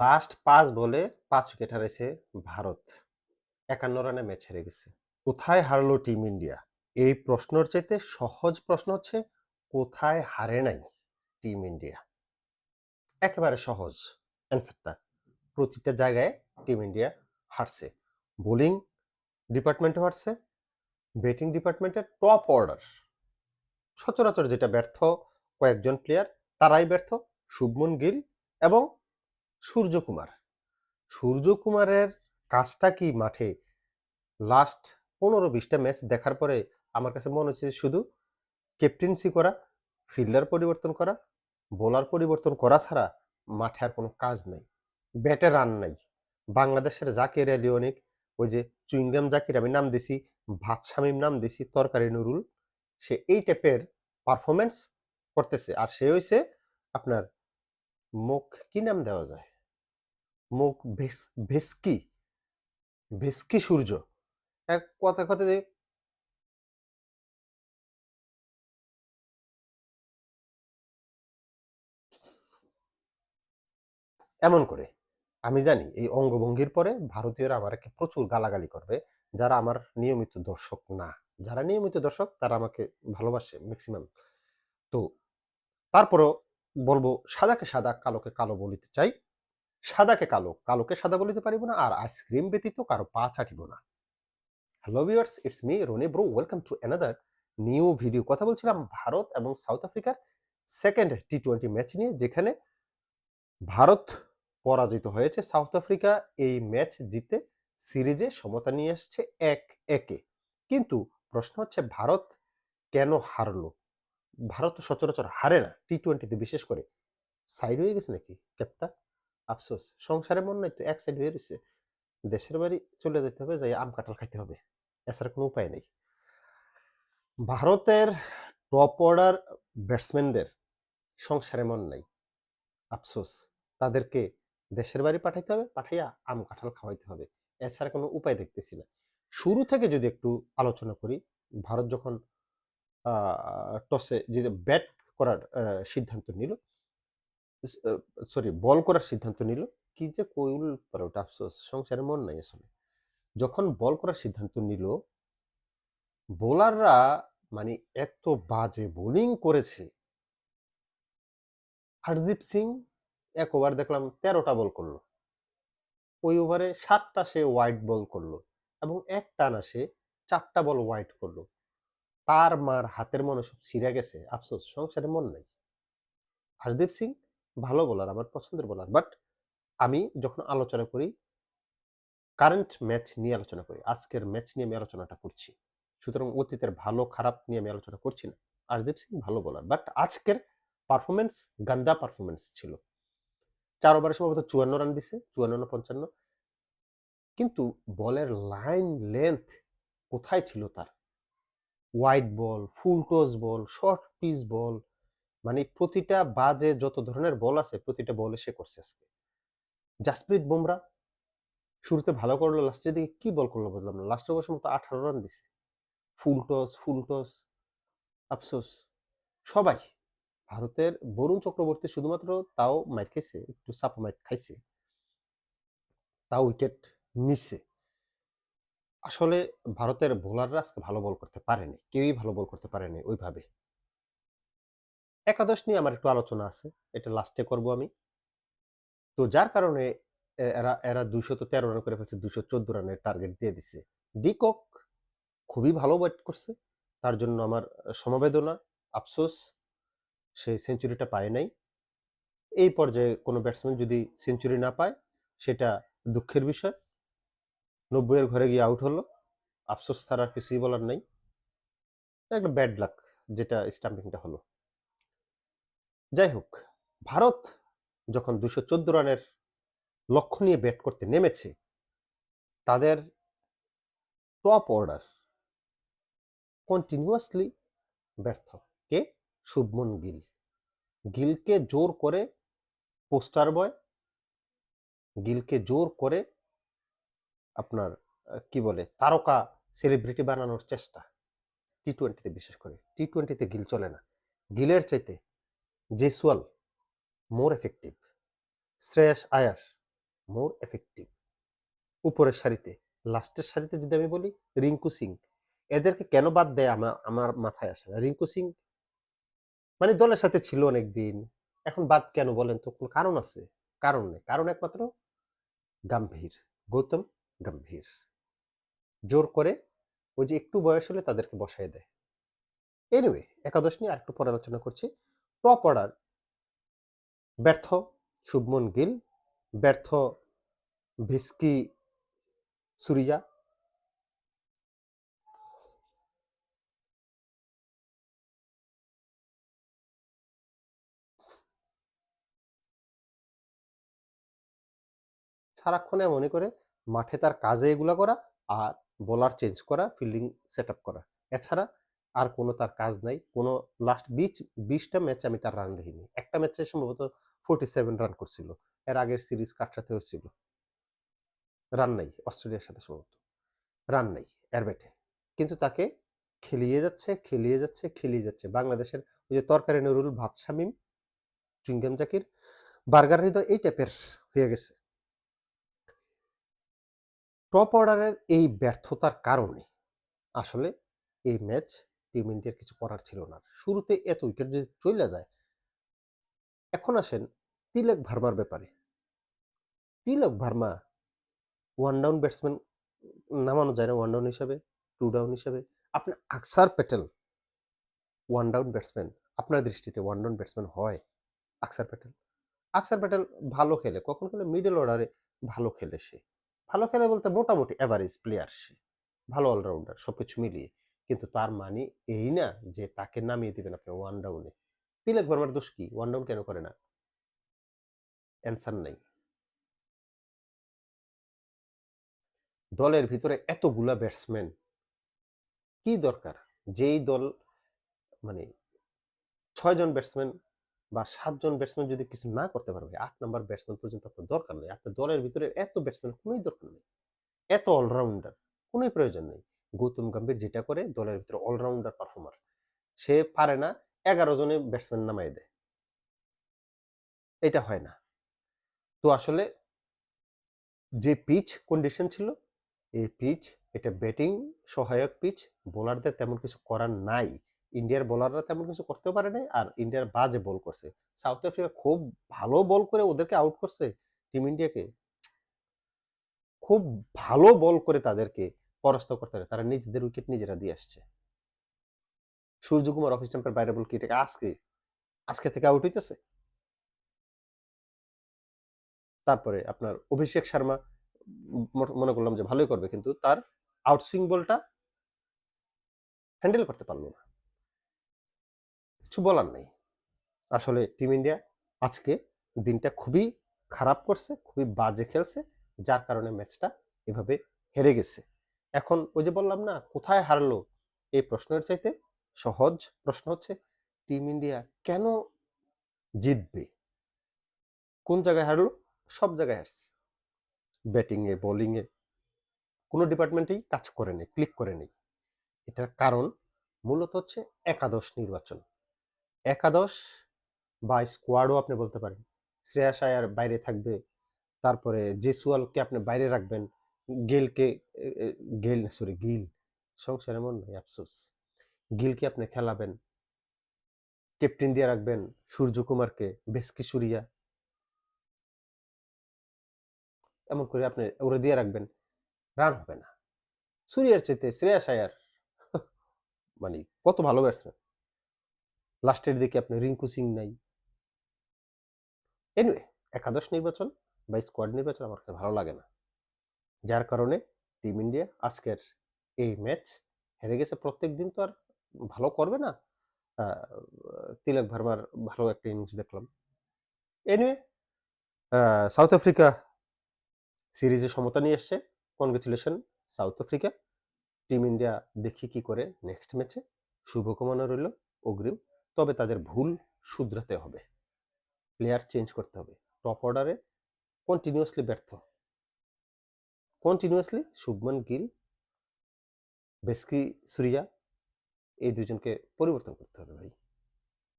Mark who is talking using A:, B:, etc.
A: Last পাঁচ বলে পাঁচ উইকেট হারাইছে ভারত। একান্ন রানে ম্যাচ হেরে গেছে। কোথায় হারলো টিম ইন্ডিয়া? এই প্রশ্নর চাইতে সহজ প্রশ্ন হচ্ছে, কোথায় হারে নাই টিম ইন্ডিয়া? একেবারে সহজ অ্যান্সারটা। প্রতিটা জায়গায় টিম ইন্ডিয়া হারছে। বোলিং ডিপার্টমেন্টে হারছে, ব্যাটিং ডিপার্টমেন্টের টপ অর্ডার। সচরাচর যেটা ব্যর্থ কয়েকজন প্লেয়ার, তারাই ব্যর্থ। শুভমন গিল এবং সূর্যকুমার। সূর্যকুমারের কাজটা কি মাঠে? লাস্ট পনেরো বিশটা ম্যাচ দেখার পরে আমার কাছে মনে হচ্ছে শুধু ক্যাপ্টেন্সি করা ফিল্ডার পরিবর্তন করা বোলার পরিবর্তন করা ছাড়া মাঠে আর কোনো কাজ নেই। ব্যাটে রান নাই। বাংলাদেশের জাকির আলী অনেক, ওই যে চুইংগাম জাকির, আমি নাম দিছি, ভাত শামিম নাম দিছি, তরকারি নুরুল, সে এই টাইপের পারফরমেন্স করতেছে। আর সে হয়েছে আপনার মুখ কি নাম দেওয়া যায়? মুখ ভেস- ভেস্কি ভেস্কি সূর্য। এক কথা কথাতে এমন করে। আমি জানি এই অঙ্গভঙ্গির পরে ভারতীয়রা আমাকে প্রচুর গালাগালি করবে, যারা আমার নিয়মিত দর্শক না। যারা নিয়মিত দর্শক, তারা আমাকে ভালোবাসে ম্যাক্সিমাম তো, তারপরও বলব, সাদাকে সাদা, কালোকে কালো বলিতে চাই। সাদাকে কালো, কালোকে সাদা বলিতে পারিব না, আর আইসক্রিম ব্যতীত কারও পা চাটিব না। Hello viewers it's me Roni bro welcome to another new video কথা বলছিলাম ভারত এবং সাউথ আফ্রিকার সেকেন্ড টি টোয়েন্টি ম্যাচ নিয়ে, যেখানে ভারত পরাজিত হয়েছে সাউথ আফ্রিকা এই ম্যাচ জিতে সিরিজে সমতা নিয়ে এসছে এক একে। কিন্তু প্রশ্ন হচ্ছে, ভারত কেন হারলো? ভারত সচরাচর হারে না টি টোয়েন্টিতে বিশেষ করে। সাইড হয়ে গেছে নাকি ক্যাপটা আফসোস। সংসারে মন নাই তো এক সাইড হয়ে রয়েছে দেশের বাড়ি চলে যেতে হবে যাই আম কাঁঠাল খাইতে হবে। এছাড়া কোনো উপায় নেই। ভারতের টপ অর্ডার ব্যাটসম্যানদের সংসারে মন নাই। আফসোস। তাদেরকে দেশের বাড়ি পাঠাইতে হবে, পাঠাইয়া আম কাঁঠাল খাওয়াইতে হবে। এছাড়া কোনো উপায় দেখতেছি না। শুরু থেকে যদি একটু আলোচনা করি, ভারত যখন টসে যে ব্যাট করার সিদ্ধান্ত নিল সরি বল করার সিদ্ধান্ত নিল। কি যে কইল পরে ওটা আফসোস, সংসারে মন নাই আসলে। যখন বল করার সিদ্ধান্ত নিল, বোলাররা মানে এত বাজে বোলিং করেছে। হরদীপ সিং এক ওভার দেখলাম তেরোটা বল করল। ওই ওভারে সাতটা সে ওয়াইড বল করল এবং এক টানা সে চারটা বল ওয়াইড করল। তার মার হাতের মনে সব ছিঁড়ে গেছে। আফসোস, সংসারে মন নাই। হরদীপ সিং ভালো বোলার আমার পছন্দের বোলার বাট আমি যখন আলোচনা করি কারেন্ট ম্যাচ নিয়ে আলোচনা করি, আজকের ম্যাচ নিয়ে আমি আলোচনাটা করছি। সুতরাং অতীতের ভালো, খারাপ নিয়ে আমি আলোচনা করছি না। হরদীপ সিং ভালো বোলার বাট আজকের পারফরমেন্স গান্দা পারফরমেন্স ছিল। চার ওভারে সম্ভবত চুয়ান্ন রান দিছে, চুয়ান্ন না পঞ্চান্ন। কিন্তু বলের লাইন লেন্থ কোথায় ছিল তার? Wide ball full toss ball short pitch ball মানে প্রতিটা বাজে যত ধরনের বল আছে, প্রতিটা বলে সে করছে আজকে। জাসপ্রীত বুমরা শুরুতে ভালো করল লাস্টের দিকে কি বল করল বুঝলাম না। লাস্ট ওভার সম্ভবত আঠারো রান দিছে। ফুল টস ফুল টস আফসোস। সবাই, ভারতের বরুণ চক্রবর্তী শুধুমাত্র তাও মাইট খাইছে, একটু সাপা মাইট খাইছে, তাও উইকেট নিচ্ছে আসলে ভারতের বোলাররা আজকে ভালো বল করতে পারেনি, কেউই ভালো বল করতে পারেনি ওইভাবে। একাদশ নিয়ে আমার একটু আলোচনা আছে, এটা লাস্টে করব আমি। তো যার কারণে এরা এরা দুইশো তো তেরো রান করে ফেলছে দুশো চোদ্দ রানের টার্গেট দিয়ে দিছে। ডিকক খুবই ভালো ব্যাট করছে, তার জন্য আমার সমবেদনা, আফসোস, সে সেঞ্চুরিটা পায় নাই। এই পর্যায়ে কোনো ব্যাটসম্যান যদি সেঞ্চুরি না পায়, সেটা দুঃখের বিষয়। নব্বইয়ের ঘরে গিয়ে আউট হলো, আফসোস ছাড়া আর কিছুই বলার নাই। একটা ব্যাড লাক যেটা স্টাম্পিংটা হলো। যাই হোক ভারত যখন দুশো চোদ্দ রানের লক্ষ্য নিয়ে ব্যাট করতে নেমেছে, তাদের টপ অর্ডার কন্টিনিউয়াসলি ব্যর্থ কে? শুভমন গিল। গিলকে জোর করে পোস্টার বয়, গিলকে জোর করে আপনার, কি বলে, তারকা সেলিব্রিটি বানানোর চেষ্টা। টি টোয়েন্টিতে বিশেষ করে টি টোয়েন্টিতে গিল চলে না। গিলের চাইতে Jaiswal, more effective. Shreyas Iyer, more effective. উপরের সারিতে, লাস্টের সারিতে যদি আমি বলি, রিঙ্কু সিং। এদেরকে কেন বাদ দেয় আমার আমার মাথায় আসে না। রিঙ্কু সিং মানে দলের সাথে ছিল অনেক দিন এখন বাদ কেন বলেন তো? কোনো কারণ আছে? কারণ নেই। কারণ একমাত্র গাম্ভীর, গৌতম গাম্ভীর। জোর করে ওই যে একটু বয়স হলে তাদেরকে বসায় দেয়। এনিওয়ে একাদশ নিয়ে আরেকটু পরে আলোচনা করছি। Top order. ব্যর্থ শুভমন গিল, ব্যর্থ ভিস্কি সুরিয়া। সারাক্ষণ মনে করে মাঠে তার কাজে এগুলা করা আর বোলার চেঞ্জ করা, ফিল্ডিং সেট করা। এছাড়া আর কোনো তার কাজ নাই। কোনো লাস্ট বিচ বিশটা ম্যাচে আমি তার রান দেখিনি। একটা ম্যাচে সম্ভবত ফোর্টি সেভেন রান করছিল। এর আগের সিরিজ কার সাথে হচ্ছিল রান নাই, অস্ট্রেলিয়ার সাথে সম্ভবত। রান নাই, এর ব্যাটে কিন্তু তাকে খেলিয়ে যাচ্ছে খেলিয়ে যাচ্ছে খেলিয়ে যাচ্ছে। বাংলাদেশের ওই যে তরকারি নুরুল ভাত Shamim, chewing gum Zakir, burger Hridoy এই টাইপের হয়ে গেছে। টপ অর্ডারের এই ব্যর্থতার কারণে আসলে এই ম্যাচ টিম ইন্ডিয়ার কিছু করার ছিল না। শুরুতে এত উইকেট যদি চলে যায়, এখন আসেন তিলক ভার্মার ব্যাপারে। Tilak Varma one down batsman নামানো যায় না ওয়ান ডাউন হিসাবে টু ডাউন হিসাবে। আপনি আকসার প্যাটেল ওয়ান ডাউন ব্যাটসম্যান আপনার দৃষ্টিতে ওয়ান ডাউন ব্যাটসম্যান হয় আকসার প্যাটেল। আকসার প্যাটেল ভালো খেলে, কখন খেলে? মিডল অর্ডারে ভালো খেলে সে। ভালো খেলে বলতে মোটামুটি অ্যাভারেজ প্লেয়ার সে। ভালো অলরাউন্ডার সব কিছু মিলিয়ে। কিন্তু তার মানে এই না যে তাকে নামিয়ে দিবেন আপনি ওয়ান ডাউনে তিলক বর্মার দোষ কি? ওয়ান ডাউন কেন করে না? অ্যান্সার নেই। দলের ভিতরে এতগুলা ব্যাটসম্যান কি দরকার? যেই দল মানে ছয়জন ব্যাটসম্যান বা সাতজন ব্যাটসম্যান যদি কিছু না করতে পারবে আট নম্বর ব্যাটসম্যান পর্যন্ত আপনার দরকার নেই। আপনার দলের ভিতরে এত ব্যাটসম্যান কোনোই দরকার নেই। এত অলরাউন্ডার কোনোই প্রয়োজন নেই। গৌতম গম্ভীর যেটা করে দলের ভিতরে অলরাউন্ডার পারফর্মার সে পারে না, এগারো জনে ব্যাটসম্যান নামাই দেয়। এটা হয় না। তো আসলে যে পিচ কন্ডিশন ছিল, এই পিচ এটা ব্যাটিং সহায়ক পিচ বোলারদের তেমন কিছু করার নাই। ইন্ডিয়ার বোলাররা তেমন কিছু করতেও পারে নাই আর ইন্ডিয়ার বাজে বল করছে। সাউথ আফ্রিকা খুব ভালো বল করে ওদেরকে আউট করছে টিম ইন্ডিয়াকে খুব ভালো বল করে তাদেরকে পরাস্ত করতে পারে, তারা নিজেদের উইকেট নিজেরা দিয়ে আসছে। সূর্যকুমার অফিস স্ট্যাম্পের বাইরে বল কি এটাকে আজকে আজকে থেকে আউট হইতেছে? তারপরে আপনার অভিষেক শর্মা মনে করলাম যে ভালোই করবে, কিন্তু তার আউটসুইং বলটা হ্যান্ডেল করতে পারল না। কিছু বলার নেই। আসলে টিম ইন্ডিয়া আজকে দিনটা খুবই খারাপ করছে, খুবই বাজে খেলছে, যার কারণে ম্যাচটা এভাবে হেরে গেছে। এখন ওই যে বললাম না, কোথায় হারলো? এই প্রশ্নের চাইতে সহজ প্রশ্ন হচ্ছে, টিম ইন্ডিয়া কেন জিতবে? কোন জায়গায় হারলো? সব জায়গায় হারছে। ব্যাটিংয়ে বোলিংয়ে কোনো ডিপার্টমেন্টেই কাজ করে নেই ক্লিক করে নেই। এটার কারণ মূলত হচ্ছে একাদশ নির্বাচন। একাদশ বা স্কোয়াডও আপনি বলতে পারেন। শ্রেয়াস আয়ার বাইরে থাকবে, তারপরে জেসুয়ালকে আপনি বাইরে রাখবেন গেলকে গেল সরি গিল, সংসার এমন নয় আফসোস। গিলকে আপনি খেলাবেন, ক্যাপ্টেন দিয়ে রাখবেন সূর্যকুমারকে বেসকি সুরিয়া। এমন করে আপনি ওরে দিয়ে রাখবেন, রান হবে না। সুরিয়ার চেতে শ্রেয়াস আয়ার মানে কত ভালো ব্যাটসম্যান লাস্টের দিকে আপনি রিঙ্কু সিং নাই। এনিওয়ে একাদশ নির্বাচন বা স্কোয়াড নির্বাচন আমার কাছে ভালো লাগে না। যার কারণে টিম ইন্ডিয়া আজকের এই ম্যাচ হেরে গেছে। প্রত্যেক দিন তো আর ভালো করবে না। তিলক ভার্মার ভালো একটা ইনিংস দেখলাম। এনিওয়ে সাউথ আফ্রিকা সিরিজে সমতা নিয়ে এসছে। Congratulation South Africa. Team India দেখি কি করে নেক্সট ম্যাচে শুভকামনা রইল অগ্রিম। তবে তাদের ভুল শুধরাতে হবে। প্লেয়ার চেঞ্জ করতে হবে। টপ অর্ডারে কন্টিনিউয়াসলি ব্যর্থ। কন্টিনিউয়াসলি শুভমান গিল বেস্কি সুরিয়া এই দুজনকে পরিবর্তন করতে হবে ভাই।